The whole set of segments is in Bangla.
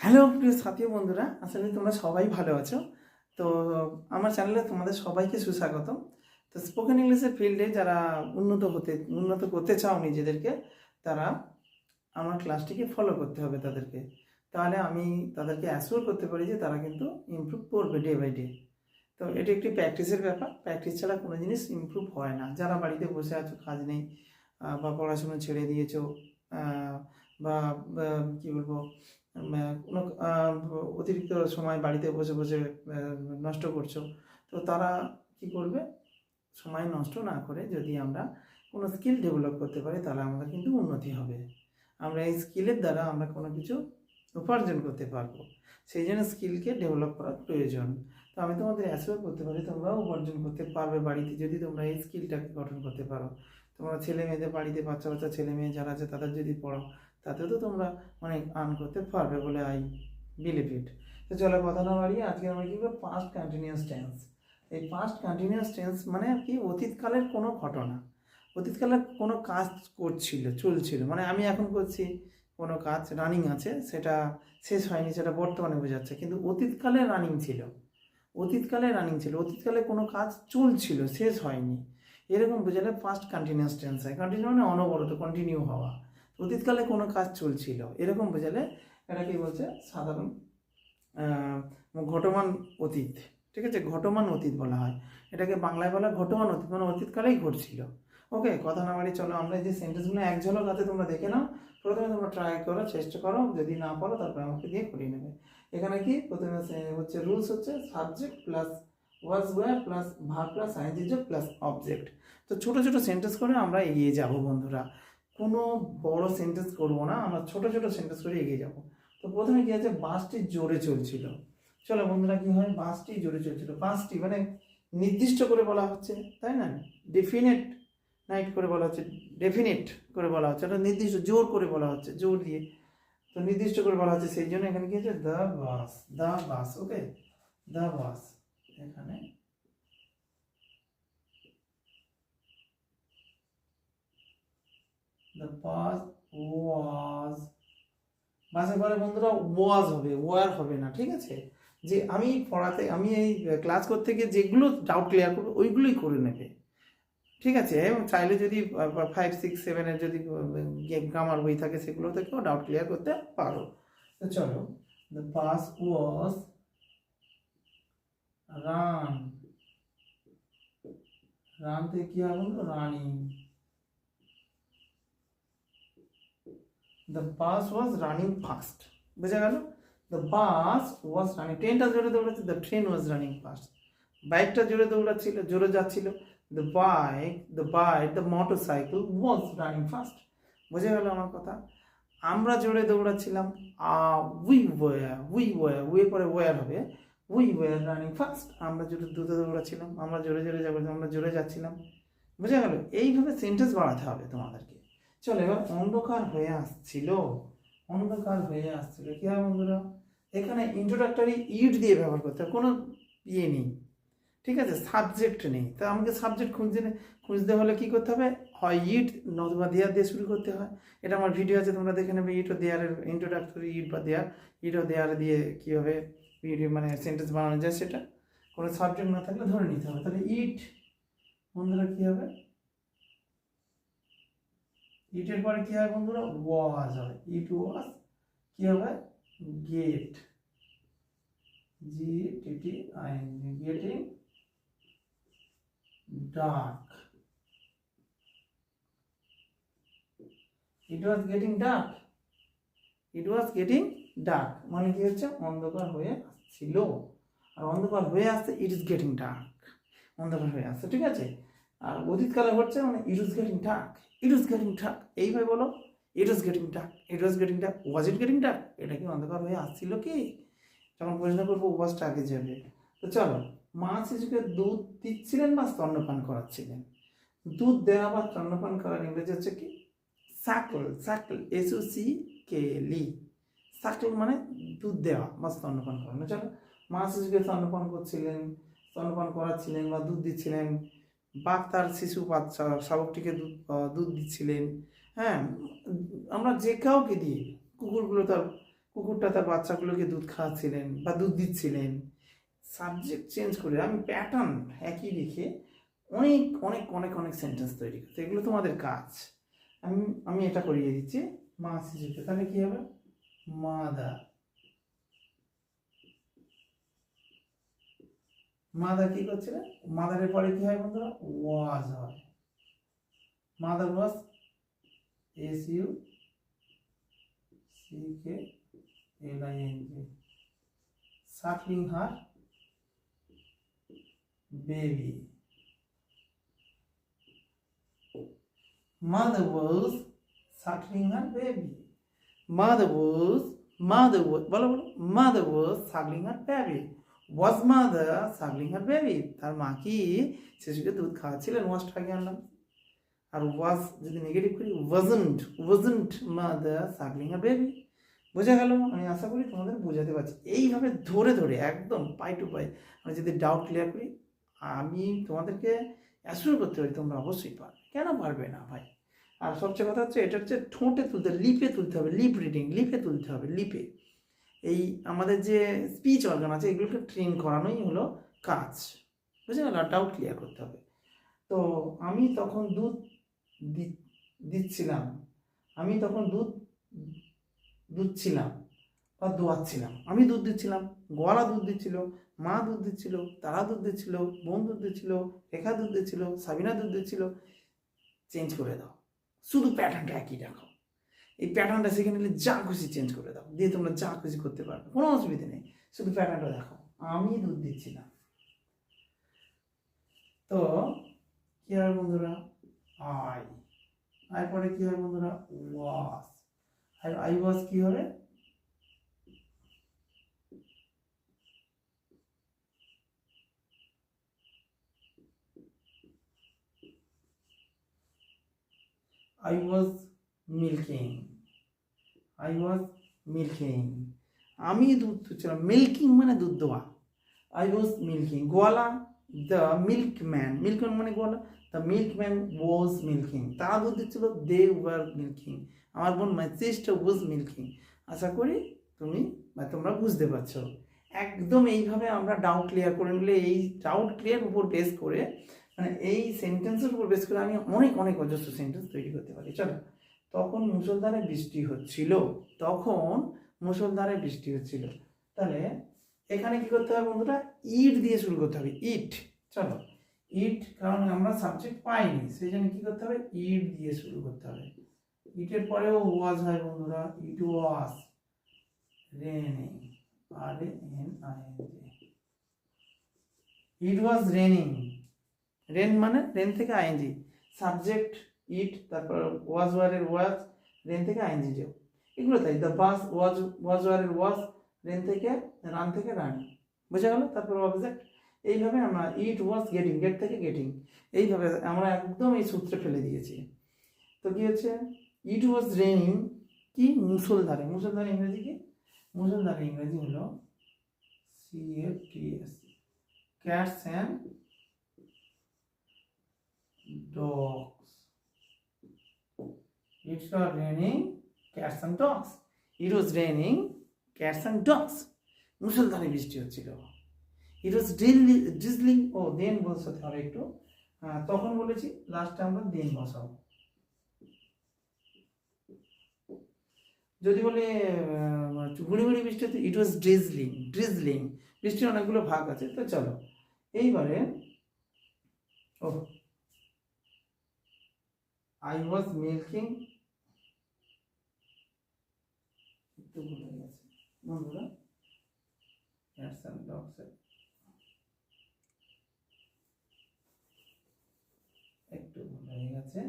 হ্যালো প্রিয় সাথী বন্ধুরা আসলে তোমরা সবাই ভালো আছো। তো আমার চ্যানেলে তোমাদের সবাইকে সুস্বাগত তো স্পোকেন ইংলিশের ফিল্ডে যারা উন্নত হতে, উন্নত করতে চাও নিজেদেরকে, তারা আমার ক্লাসটিকে ফলো করতে হবে তাদেরকে। তাহলে আমি তাদেরকে অ্যাসিওর করতে পারি যে তারা কিন্তু ইমপ্রুভ করবে ডে বাই ডে তো এটি একটি প্র্যাকটিসের ব্যাপার। প্র্যাকটিস ছাড়া কোনো জিনিস ইমপ্রুভ হয় না। যারা বাড়িতে বসে আছো, কাজ নেই বা পড়াশুনো ছেড়ে দিয়েছ বা কি বলব কোনো অতিরিক্ত সময় বাড়িতে বসে বসে নষ্ট করছ, তো তারা কি করবে? সময় নষ্ট না করে যদি আমরা কোনো স্কিল ডেভেলপ করতে পারি, তাহলে আমাদের কিন্তু উন্নতি হবে। আমরা এই স্কিলের দ্বারা আমরা কোনো কিছু উপার্জন করতে পারব। সেই জন্য স্কিলকে ডেভেলপ করার প্রয়োজন। তো আমি তোমাদের অ্যাসিওর করতে পারি, তোমরাও উপার্জন করতে পারবে বাড়িতে যদি তোমরা এই স্কিলটাকে গঠন করতে পারো। তোমরা ছেলে মেয়েদের বাড়িতে বাচ্চা বাচ্চা ছেলে মেয়ে যারা আছে, তাদের যদি পড়াও তাতে তো তোমরা অনেক আর্ন করতে পারবে বলে আই বিলিভ ইট তো চলো কথা না বাড়িয়ে আজকে আমরা কি করব? পাস্ট কন্টিনিউয়াস টেন্স এই পাস্ট কন্টিনিউয়াস টেন্স মানে কি অতীতকালের কোনো ঘটনা। অতীতকালের কোনো কাজ করছিল, চলছিল। মানে আমি এখন করছি, কোনো কাজ রানিং আছে, সেটা শেষ হয়নি, সেটা বর্তমানে বোঝাচ্ছে। কিন্তু অতীতকালে রানিং ছিল। অতীতকালে রানিং ছিল। অতীতকালে কোনো কাজ চলছিল, শেষ হয়নি। এরকম বোঝালে ফার্স্ট কন্টিনিউয়াস টেন্স হয়। কন্টিনিউ মানে অনবরত কন্টিনিউ হওয়া। অতীতকালে কোনো কাজ চলছিল। এরকম বোঝালে এটা কি বলছে? সাধারণ ঘটমান অতীত। ঠিক আছে? ঘটমান অতীত বলা হয়। এটাকে বাংলায় বলা ঘটমান অতীত। মানে অতীতকালেই ঘটছিল। ওকে? কথা না বাড়ি চলো। আমরা যে সেন্টেন্সগুলো এক ঝলক হাতে তোমরা দেখে নাও। প্রথমে তোমরা ট্রাই করো, চেষ্টা করো। যদি না পারো, তারপরে আমাকে দিয়ে করিয়ে নেবে। এখানে কি? প্রথমে হচ্ছে রুলস হচ্ছে subject plus was were plus verb plus ING plus object তো ছোটো ছোটো সেন্টেন্স করে আমরা এগিয়ে যাব বন্ধুরা। কোনো বড় সেন্টেন্স করব না, আমরা ছোট ছোট সেন্টেন্স করে এগিয়ে যাব। তো প্রথমে কী আছে? বাসটি জোরে চলছিল। চলো বন্ধুরা, কী হয়? বাসটি জোরে চলছিল। বাসটি মানে নির্দিষ্ট করে বলা হচ্ছে, তাই না? ডেফিনেট নাইট করে বলা হচ্ছে ডেফিনেট করে বলা হচ্ছে এটা নির্দিষ্ট জোর করে বলা হচ্ছে, জোর দিয়ে। তো নির্দিষ্ট করে বলা হচ্ছে, সেই জন্য এখানে কি আছে? The bus the bus okay the bus এখানে দ্য বাস ওয়াজ বাসে পরে বন্ধুরা ওয়াজ হবে ওয়ার হবে না, ঠিক আছে? যে আমি পড়াতে, আমি এই ক্লাস করতে গিয়ে যেগুলো ডাউট ক্লিয়ার করব, ওইগুলোই করে নেবে। ঠিক আছে? এবং চাইলে যদি ফাইভ সিক্স সেভেনের যদি গ্রামার বই থাকে সেগুলো থেকেও ডাউট ক্লিয়ার করতে পারো। চলো the bus was run run থেকে কি হবে running the bus was running fast বোঝা গেল? দ্য বাস ওয়াজ রানিং ট্রেনটা জোরে দৌড়াচ্ছে the train was running fast বাইকটা জোরে দৌড়াচ্ছিল, জোরে যাচ্ছিল the bike the bike the motorcycle was running fast বোঝা গেল আমার কথা? আমরা জোরে দৌড়াচ্ছিলাম we were we were we পরে ওয়ার হবে উই ওয়ার রানিং ফাস্ট আমরা জোরে দ্রুত দৌড়াচ্ছিলাম, আমরা জোরে জোরে যাব, আমরা জোরে যাচ্ছিলাম। বোঝা গেল? এইভাবে সেন্টেন্স বাড়াতে হবে তোমাদেরকে। চলো এবার অন্ধকার হয়ে আসছিল। অন্ধকার হয়ে আসছিল। কি হবে বন্ধুরা? এখানে ইন্ট্রোডাক্টরি ইট দিয়ে ব্যবহার করতে হবে কোনো ইয়ে নেই। ঠিক আছে? সাবজেক্ট নেই। তা আমাকে সাবজেক্ট খুঁজতে খুঁজতে হলে কি করতে হবে? হয় ইট নতুবা দেয়ার দিয়ে শুরু করতে হয়। এটা আমার ভিডিও আছে, তোমরা দেখে নেবে। ইট ও দেয়ারের ইন্ট্রোডাক্টরি ইট বা দেয়ার ইট ও দেয়ার দিয়ে কীভাবে মানে সেন্টেন্স বানানো যায় সেটা। কোনো সাবজেক্ট না থাকলে ধরে নিতে হবে। তাহলে ইট বন্ধুরা কী হবে? ইটের পরে কি হয় বন্ধুরা? ওয়াজ হয়। ইট ওয়াজ কি হবে? Get. G T T I getting dark. It was getting dark? It was getting dark. মানে কি হচ্ছে? অন্ধকার হয়ে আসছিল। আর অন্ধকার হয়ে আসছে ইট ইজ গেটিং ডার্ক। অন্ধকার হয়ে আসছে, ঠিক আছে? আর অতীতকালে হচ্ছে মানে it is getting dark it is getting dark এইভাবে বলো it is getting dark it was getting dark was it getting dark এটা কি অন্ধকার হয়ে আসছিল কি? যখন প্রশ্ন করব ওয়াজটা আগে যাবে তো চলো মা শিশুকে দুধ দিচ্ছিলেন বা স্তন্যপান করাচ্ছিলেন? দুধ দেওয়া বা স্তন্যপান করার ইংরেজি হচ্ছে কি? সাকল সাকল এস ও সি কে লি সাকল মানে দুধ দেওয়া বা স্তন্যপান করানো। চলো মা শিশুকে স্তন্যপান করছিলেন, স্তন্যপান করাচ্ছিলেন বা দুধ দিচ্ছিলেন। বাঘ তার শিশু বাচ্চা শাবকটিকে দুধ দুধ দিচ্ছিলেন। হ্যাঁ আমরা যে কাউকে দিয়ে কুকুরগুলো তার, কুকুরটা তার বাচ্চাগুলোকে দুধ খাওয়াচ্ছিলেন বা দুধ দিচ্ছিলেন। সাবজেক্ট চেঞ্জ করে আমি প্যাটার্ন একই রেখে অনেক অনেক অনেক অনেক সেন্টেন্স তৈরি করতে এগুলো তোমাদের কাজ। আমি আমি এটা করিয়ে দিচ্ছি। মা শিশুকে, তাহলে কী হবে? মাদা মাদার কি করছে মাদারের পরে কি হয় বন্ধুরা? ওয়াজ হয়। Mother was S U C K L I N G suckling her baby mother was suckling her baby mother was mother was বলো বলো। Mother was suckling her baby Was mother suckling her baby? তার মা কি শিশুকে দুধ খাওয়াচ্ছিলেন ওয়াজটা আগে আনলাম আর ওয়াজ যদি নেগেটিভ করি, wasn't wasn't mother suckling her baby? বোঝা গেল? আমি আশা করি তোমাদের বোঝাতে পারছি। এইভাবে ধরে ধরে, একদম পাই টু পাই আমি যদি ডাউট ক্লিয়ার করি, আমি তোমাদেরকে অ্যাসিওর করতে পারি, তোমরা অবশ্যই পারবে। কেন পারবে না ভাই? আর সবচেয়ে কথা হচ্ছে, এটা হচ্ছে ঠোঁটে তুলতে, লিপে তুলতে হবে লিপ রিডিং লিপে তুলতে হবে, লিপে। এই আমাদের যে স্পিচ অর্গান আছে, এগুলোকে ট্রেন করানোই হলো কাজ। বুঝে গেল ডাউট ক্লিয়ার করতে হবে। তো আমি তখন দুধ দিচ্ছিলাম। আমি তখন দুধ দুধছিলাম বা দোয়াচ্ছিলাম। আমি দুধ দিচ্ছিলাম, গোয়ালা দুধ দিচ্ছিল, মা দুধ দিচ্ছিল, তারা দুধ দিচ্ছিল, বোন দুধ দিচ্ছিল, রেখা দুধ দিচ্ছিল, সাবিনা দুধ দিচ্ছিল। চেঞ্জ করে দাও। শুধু প্যাটার্নটা একই রাখো। এই প্যাটার্নটা শিখে নিলে যা খুশি চেঞ্জ করে দাও। দিয়ে তোমরা যা খুশি করতে পারবে, কোনো অসুবিধা নেই। শুধু প্যাটার্নটা দেখো। আমি দুধ দিচ্ছি না। তো, কি হয় বন্ধুরা? আই আই পরে কি হয় বন্ধুরা? ওয়াস আর আই ওয়াজ কি হবে? I was milking. I was milking আমি দুধ দুচ্ছিলাম। মিল্কিং মানে দুধ দেওয়া। আই ওয়াজ মিল্কিং গোয়ালা দ্য মিল্কম্যান মিল্কম্যান মানে গোয়ালা। দ্য মিল্কম্যান ওয়াজ মিল্কিং তারা দুধ দিচ্ছিল দে ওয়ার মিল্কিং আমার বোন মাই সিস্টার ওয়াজ মিল্কিং আশা করি তুমি বা তোমরা বুঝতে পারছ। একদম এইভাবে আমরা ডাউট ক্লিয়ার করে নিলে, এই ডাউট ক্লিয়ার উপর বেস করে মানে এই সেন্টেন্সের উপর বেস করে আমি অনেক অনেক অজস্র সেন্টেন্স তৈরি করতে পারি। চলো। তখন মুসলধারে বৃষ্টি হচ্ছিল, তখন মুসলধারে বৃষ্টি হচ্ছিল। তাহলে এখানে কি করতে হবে বন্ধুরা? ইট দিয়ে শুরু করতে হবে, ইট। চলো, ইট কারণ আমরা সাবজেক্ট পাইনি সেই জন্য কি করতে হবে? ইট দিয়ে শুরু করতে হবে। ইটের পরেও ওয়াজ হয় বন্ধুরা, ইট ওয়াজ। রেনিং আর N it was raining rain মানে রেন থেকে আইএনজি সাবজেক্ট ইট, তারপর ওয়াজ ওয়ারের ওয়াজ রেন থেকে আইএনজি যাও এগুলো তাই দ্য বাস ওয়াজ ওয়াজ ওয়ারের ওয়াজ রেন থেকে রান থেকে রানি বোঝা গেল? তারপর অবজেক্ট এইভাবে আমরা ইট ওয়াজ গেটিং গেট থেকে গেটিং এইভাবে আমরা একদম এই সূত্রে ফেলে দিয়েছি। তো কি হচ্ছে? ইট ওয়াজ রেনিং কি? মুসলধারে। মুসলধারে ইংরেজি কি? মুসলধারে ইংরেজি হলো C F T S cats and dogs. It was raining, cats and dogs. It was raining, cats and dogs. মুসলধারে বৃষ্টি হচ্ছিল। ইট ওয়াজ ডিজলিং ও দেন বসাতে হবে একটু। তখন বলেছি লাস্টে আমরা দেন বসাবো। যদি বলে গুড়ি গুড়ি বৃষ্টি হচ্ছে ইট ওয়াজ ড্রিজলিং ড্রিজলিং বৃষ্টির অনেকগুলো ভাগ আছে, তো চলো। এইবারে ও I was milking একটু ভুলে গেছে বন্ধুরা অ্যান্ড ডগস একটু ভুল হয়ে গেছে।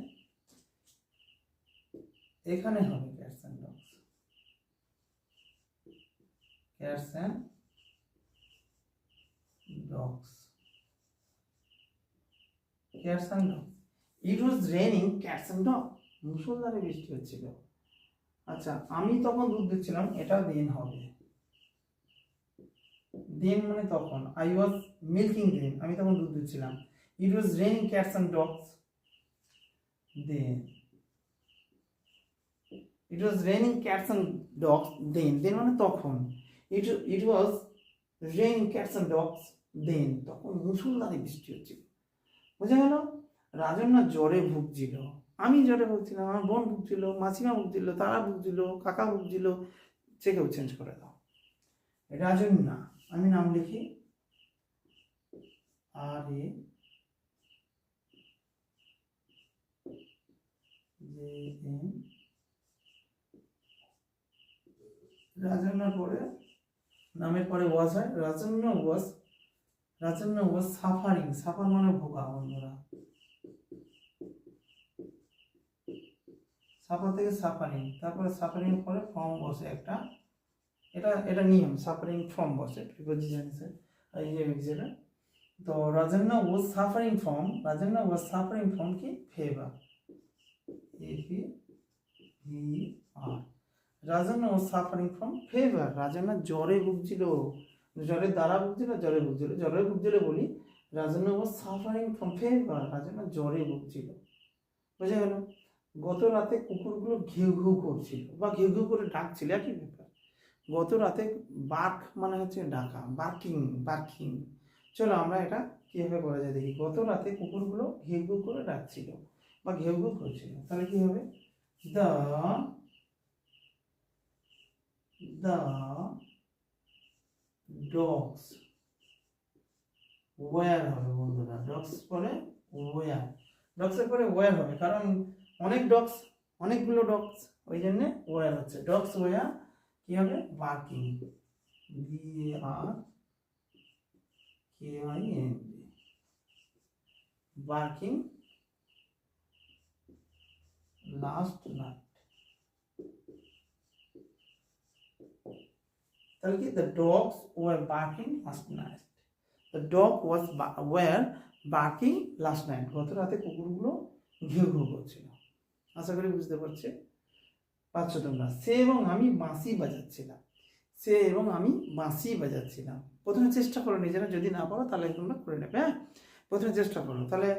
এখানে হবে cats and dogs cats and dogs cats and dogs it was raining cats and dog মুসলধারে বৃষ্টি হচ্ছিল। আচ্ছা আমি তখন দুধ দিচ্ছিলাম, এটা দেন হবে। দেন মানে তখন। আই ওয়াজ মিল্কিং দেন আমি তখন দুধ দিচ্ছিলাম। It was raining cats and dogs then it was raining cats and dogs then then মানে তখন। It it was raining cats and dogs then তখন মুসুলধারে বৃষ্টি হচ্ছিল। বোঝা গেল? রাজন্যা জ্বরে ভুগছিল। আমি জ্বরে ভুগছিলাম আমার বোন ভুগছিল মাসিমা ভুগছিল তারা ভুগছিল কাকা ভুগছিল সে কেউ চেঞ্জ করে দাও। রাজন্যা, আমি নাম লিখি আর এ পরে, নামের পরে ওয়াজ হয়। রাজন্য ওয়াজ রাজন্য ওয়াজ সাফারিং সাফার মানে ভোগা বন্ধুরা। সাফার থেকে সাফারিং তারপরে সাফারিং পরে ফর্ম বসে একটা, এটা এটা নিয়ম সাফারিং ফর্ম বসে প্রিপোজিশনসে এই যে এক্সিটা তো Rajanna was suffering from Rajanna was suffering from কি? Fever F E R suffering from fever Rajanna জ্বরে ভুগছিল জ্বরের দ্বারা ভুগছিল, জ্বরে ভুগছিল জ্বরে ভুগছিল বলি Rajanna was suffering from fever Rajanna জ্বরে ভুগছিল। বোঝা গেল? গত রাতে কুকুরগুলো ঘেউ ঘেউ করছিল বা ঘেউ ঘেউ করে ডাকছিল, একই ব্যাপার। গত রাতে বার্ক মানে হচ্ছে ডাকা, বার্কিং বার্কিং। চলো আমরা এটা কীভাবে করা যায় দেখি। গত রাতে কুকুরগুলো ঘেউ ঘেউ করে ডাকছিল বা ঘেউ ঘেউ করছিল। তাহলে কি হবে? দ্য the dogs where হবে বন্ধুরা, ডগস পরে ওয়ার। ডগসের পরে ওয়ার হবে, কারণ অনেক ডগস অনেকগুলো ডগস ওই জন্যে ওয়ার হচ্ছে। ডগস ওয়ার কি হবে? Barking B R K I N barking last night তাহলে কি? The dogs were barking last night the dog was were barking last night গত রাতে কুকুরগুলো ঘেউ ঘেউ করছিল। আশা করি বুঝতে পারছে। পাচ্ছ তোমরা। সে এবং আমি বাঁশি বাজাচ্ছিলাম। সে এবং আমি বাঁশি বাজাচ্ছিলাম। প্রথমে চেষ্টা করো নিজেরা যদি না পারো তাহলে তোমরা করে নেবে হ্যাঁ? প্রথমে চেষ্টা করো। তাহলে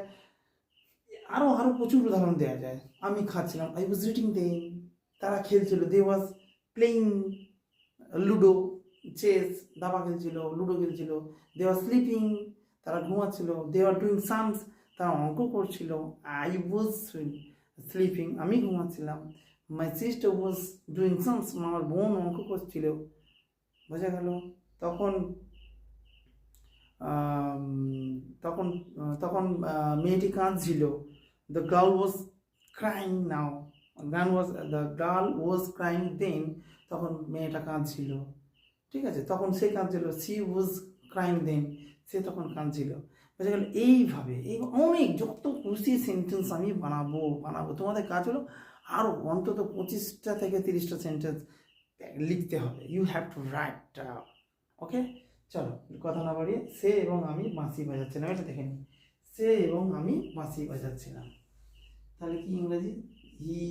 আরও আরও প্রচুর উদাহরণ দেওয়া যায়। আমি খাচ্ছিলাম আই ওয়াজ রিডিং দেম তারা খেলছিল। They was playing ludo chess দাবা খেলছিল লুডো খেলছিল। দে আর স্লিপিং তারা ঘুমাচ্ছিল। দে আর ডুইং সামস তারা অঙ্ক করছিল। আই ওয়াজ স্লিপিং আমি ঘুমাচ্ছিলাম। My sister was doing Shams আমার বোন অঙ্ক করছিল। বোঝা গেল? তখন তখন তখন মেয়েটি কাঁদছিল। The girl was crying now গান was the girl was crying then তখন মেয়েটা কাঁদছিল। ঠিক আছে? তখন সে কাঁদছিল। সি ওয়াজ ক্রাইং দেন সে তখন কাঁদছিল। বোঝা গেল, এইভাবে, এই অনেক যত খুশি সেন্টেন্স আমি বানাবো বানাবো, তোমাদের কাজ হলো আরও অন্তত পঁচিশটা থেকে তিরিশটা সেন্টেন্স লিখতে হবে। You have to write okay চলো, কথা না বাড়িয়ে সে এবং আমি বাঁশি বাজাচ্ছিলাম। এটা দেখে নিই। সে এবং আমি বাঁশি বাজাচ্ছিলাম। তাহলে কি ইংরেজি? হি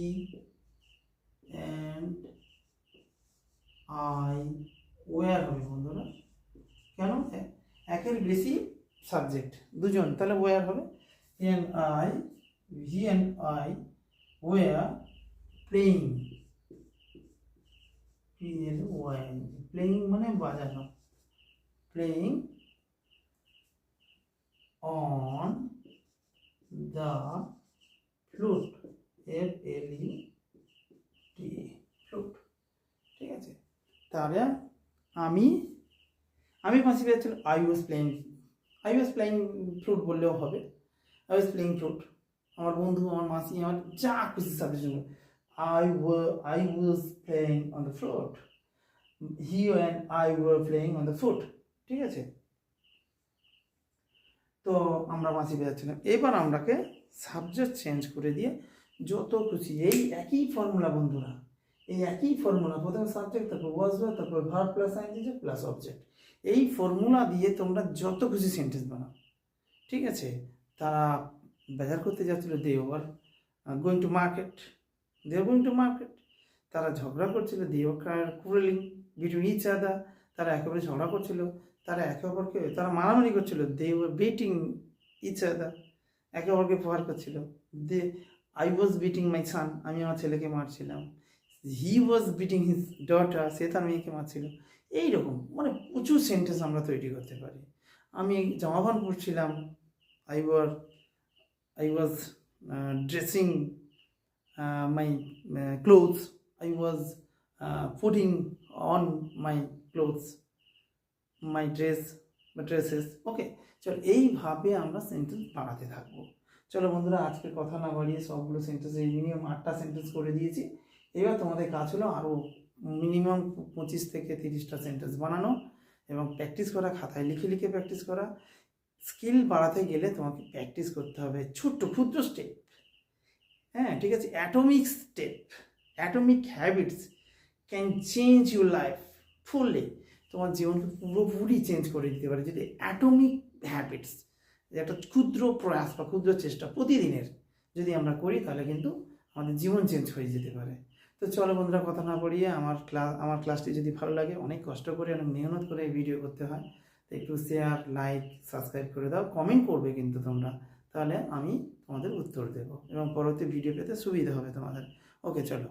অ্যান্ড আই ওয়ার হবে বন্ধুরা। কেন? একের বেশি সাবজেক্ট। দুজন, তাহলে ওয়ার হবে? And I he and I were playing P L Y playing মানে বাজানো। Playing on the flute F L E T flute ঠিক আছে? তাহলে আমি আমি ফাঁসি পেয়েছিল I was playing I was playing flute বললেও হবে। আই ওয়াজ প্লেইং ফ্লুট আমার বন্ধু, আমার মাসি, আমার যা খুশি subject I I was playing on the flute he and I were playing on the flute ঠিক আছে? তো আমরা বাঁশি বেজাচ্ছিলাম এবার আমরাকে সাবজেক্ট চেঞ্জ করে দিয়ে যত খুশি, এই একই ফর্মুলা বন্ধুরা, এই একই ফর্মুলা প্রথমে সাবজেক্ট তারপর ওয়াজ তারপর ভার্ব প্লাস আইনজিজে প্লাস অবজেক্ট এই ফর্মুলা দিয়ে তোমরা যত খুশি সেন্টেন্স বানাও। ঠিক আছে? তারা বাজার করতে যাচ্ছিল they were going to market they are going to market তারা ঝগড়া করছিল they were quarrelling between each other তারা একেবারে ঝগড়া করছিল, তারা একে অপরকে, তারা মারামারি করছিল they were beating each other একে অপরকে প্রহার করছিল। দে আই ওয়াজ বিটিং মাই সান আমি আমার ছেলেকে মারছিলাম। He was beating his daughter সে তার মেয়েকে মারছিল। এইরকম মানে প্রচুর সেন্টেন্স আমরা তৈরি করতে পারি। আমি জামা pant পরছিলাম I were I was dressing my clothes I was putting on my clothes my dress বা ড্রেসেস ওকে চলো এইভাবে আমরা সেন্টেন্স বাড়াতে থাকব। চলো বন্ধুরা, আজকে কথা না বাড়িয়ে সবগুলো সেন্টেন্স এই মিনিমাম আটটা সেন্টেন্স করে দিয়েছি। এবার তোমাদের কাজ হলো আরও মিনিমাম পঁচিশ থেকে তিরিশটা সেন্টেন্স বানানো এবং প্র্যাকটিস করা, খাতায় লিখে লিখে প্র্যাকটিস করা। স্কিল বাড়াতে গেলে তোমাকে প্র্যাকটিস করতে হবে ছোট্ট, ক্ষুদ্র স্টেপ হ্যাঁ ঠিক আছে? Atomic step atomic habits can change your life fully তোমার জীবনকে পুরোপুরি চেঞ্জ করে দিতে পারে। যদি অ্যাটমিক হ্যাবিটস একটা ক্ষুদ্র প্রয়াস বা ক্ষুদ্র চেষ্টা প্রতিদিনের যদি আমরা করি, তাহলে কিন্তু আমাদের জীবন চেঞ্জ হয়ে যেতে পারে। তো চলো বন্ধুরা, কথা না পড়িয়ে আমার ক্লাস আমার ক্লাসটি যদি ভালো লাগে, অনেক কষ্ট করে, অনেক মেহনত করে ভিডিও করতে হয়, তো একটু শেয়ার লাইক সাবস্ক্রাইব করে দাও কমেন্ট করবে কিন্তু তোমরা। তাহলে আমি তোমাদের উত্তর দেবো এবং পরবর্তী ভিডিও পেতে সুবিধা হবে তোমাদের। ওকে চলো।